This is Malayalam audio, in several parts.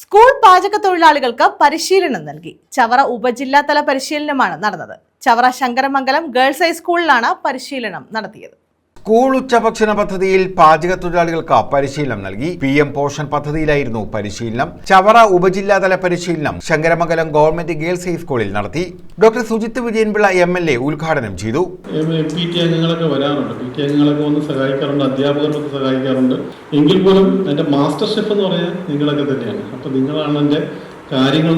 സ്കൂൾ പാചക തൊഴിലാളികൾക്ക് പരിശീലനം നൽകി. ചവറ ഉപജില്ലാതല പരിശീലനമാണ് നടന്നത്. ചവറ ശങ്കരമംഗലം ഗേൾസ് ഹൈസ്കൂളിലാണ് പരിശീലനം നടത്തിയത്. സ്കൂൾ ഉച്ചഭക്ഷണ പദ്ധതിയിൽ പാചക തൊഴിലാളികൾക്ക് പരിശീലനം നൽകി. പി എം പോഷൻ പദ്ധതിയിലായിരുന്നു പരിശീലനം. ചവറ ഉപജില്ലാതല പരിശീലനം ശങ്കരമംഗലം ഗവൺമെന്റ് ഗേൾസ് ഹൈസ്കൂളിൽ നടത്തി. Doctor Sujith Vijayanpillai M L A ഉദ്ഘാടനം ചെയ്തു. പി ടി അംഗങ്ങളൊക്കെ വരാറുണ്ട്. പി ടി അംഗങ്ങളൊക്കെ വന്ന് സഹായിക്കാറുണ്ട്. അധ്യാപകരൊക്കെ സഹായിക്കാറുണ്ട്. എങ്കിൽ പോലും എന്റെ മാസ്റ്റർ ഷെഫ് എന്ന് പറയാൻ നിങ്ങളൊക്കെ തന്നെയാണ്. അപ്പം നിങ്ങളാണ് എന്റെ കാര്യങ്ങൾ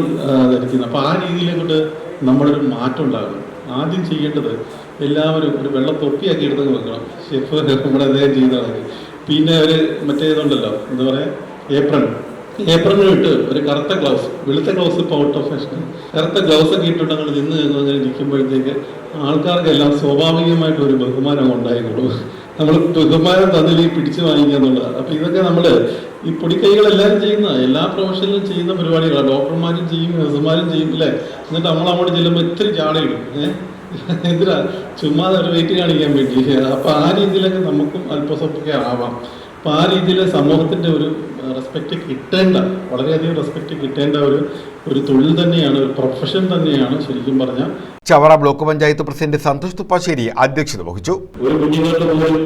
ധരിക്കുന്നത്. അപ്പോൾ ആ രീതിയിലേക്കോട്ട് നമ്മളൊരു മാറ്റം ഉണ്ടാകും. ആദ്യം ചെയ്യേണ്ടത് എല്ലാവരും ഒരു വെള്ള തൊപ്പിയാക്കി എടുത്ത് വെക്കണം. ഷെഫ് നമ്മുടെ അദ്ദേഹം ചെയ്തതാണ് പിന്നെ അവർ മറ്റേതുണ്ടല്ലോ എന്താ പറയുക ഏപ്രൺ ഏപ്രണ് ഇട്ട് ഒരു കറുത്ത ഗ്ലൗസ് വെളുത്ത ഗ്ലൗസ് ഇപ്പോൾ ഔട്ട് ഓഫ് ഫാഷൻ കറുത്ത ഗ്ലൗസ് ഒക്കെ ഇട്ടിട്ട് അങ്ങനെ നിന്ന് അങ്ങനെ ഇരിക്കുമ്പോഴത്തേക്ക് ആൾക്കാർക്കെല്ലാം സ്വാഭാവികമായിട്ട് ഒരു ബഹുമാനം ഉണ്ടായിക്കോളൂ. നമ്മൾ ബഹുമാനം തന്നില്ലെങ്കിൽ പിടിച്ചു വാങ്ങിക്കുക എന്നുള്ളതാണ് അപ്പം ഇതൊക്കെ നമ്മൾ ഈ പൊടിക്കൈകൾ എല്ലാവരും ചെയ്യുന്ന എല്ലാ പ്രൊഫഷനിലും ചെയ്യുന്ന പരിപാടികളാണ് ഡോക്ടർമാരും ചെയ്യും നഴ്സുമാരും ചെയ്യും അല്ലേ? എന്നിട്ട് നമ്മൾ അങ്ങോട്ട് ചെല്ലുമ്പോൾ ഇത്തിരി ചാടയിടും ഏഹ് എന്തിനാ? ചുമ്മാ ഒരു വെയിറ്റ് കാണിക്കാൻ വേണ്ടി. അപ്പൊ ആ രീതിയിലൊക്കെ നമുക്കും അല്പസ്വപ്പൊക്കെ ആവാം. അപ്പം ആ രീതിയിൽ സമൂഹത്തിന്റെ ഒരു റെസ്പെക്റ്റ് കിട്ടേണ്ട വളരെയധികം റെസ്പെക്റ്റ് കിട്ടേണ്ട ഒരു ഒരു തൊഴിൽ തന്നെയാണ് ഒരു പ്രൊഫഷൻ തന്നെയാണ് ശരിക്കും പറഞ്ഞാൽ ചവറ ബ്ലോക്ക് പഞ്ചായത്ത് പ്രസിഡന്റ് സന്തോഷ് തുപ്പാശ്ശേരി അധ്യക്ഷത വഹിച്ചു. ഒരു കുഞ്ഞുങ്ങൾക്ക് പോലും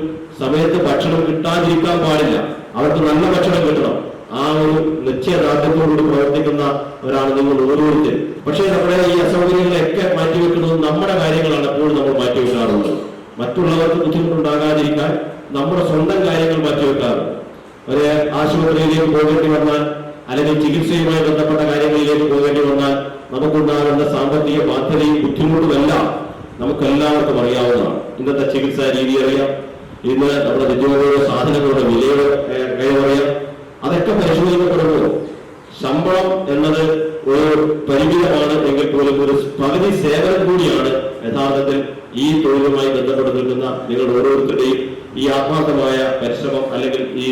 സമയത്ത് ഭക്ഷണം കിട്ടാതിരിക്കാൻ പാടില്ല. അവർക്ക് നല്ല ഭക്ഷണം കിട്ടണം. ആ ഒരു ലക്ഷ്യദാർഢ്യത്തോടുകൂടി പ്രവർത്തിക്കുന്ന ഒരാണ് നിങ്ങൾ ഓരോരുത്തരും പക്ഷേ നമ്മുടെ ഈ അസൗകര്യങ്ങളൊക്കെ മാറ്റിവെക്കുന്നത് നമ്മുടെ കാര്യങ്ങളാണ് എപ്പോഴും നമ്മൾ മാറ്റിവെക്കാറുള്ളത്. മറ്റുള്ളവർക്ക് ബുദ്ധിമുട്ടുണ്ടാകാതിരിക്കാൻ നമ്മുടെ സ്വന്തം കാര്യങ്ങൾ മാറ്റിവെക്കാതെ ഒരു ആശുപത്രിയിലേക്ക് പോകേണ്ടി വന്നാൽ അല്ലെങ്കിൽ ചികിത്സയുമായി ബന്ധപ്പെട്ട കാര്യങ്ങളിലേക്ക് പോകേണ്ടി വന്നാൽ നമുക്കുണ്ടാകുന്ന സാമ്പത്തിക ബാധ്യതയും ബുദ്ധിമുട്ടുമെല്ലാം നമുക്ക് എല്ലാവർക്കും അറിയാവുന്നതാണ്. ഇന്നത്തെ ചികിത്സാ രീതി അറിയാം. ഇന്ന് നമ്മുടെ നിത്യോപയോഗ സാധനങ്ങളുടെ വിലയുടെ കഴിവറിയാം അതൊക്കെ പരിശോധിക്കപ്പെടുമ്പോൾ ശമ്പളം എന്നത് ഒരു പരിമിതമാണ് എങ്കിൽ പോലും ഒരു പകുതി സേവനം കൂടിയാണ് യഥാർത്ഥത്തിൽ ഈ തൊഴിലുമായി ബന്ധപ്പെട്ട് നിൽക്കുന്ന നിങ്ങൾ ഓരോരുത്തരുടെയും ഈ ആത്മാർത്ഥമായ പരിശ്രമം അല്ലെങ്കിൽ ഈ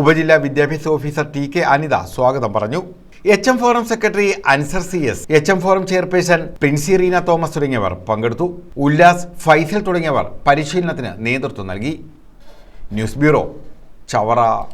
ഉപജില്ലാ വിദ്യാഭ്യാസ ഓഫീസർ ടി കെ അനിത സ്വാഗതം പറഞ്ഞു. H M forum secretary Ansar C S H M forum chairperson Princy Reena Thomas തുടങ്ങിയവർ പങ്കെടുത്തു. ഉല്ലാസ് ഫൈസൽ തുടങ്ങിയവർ പരിശീലനത്തിന് നേതൃത്വം നൽകി. News bureau Chavara.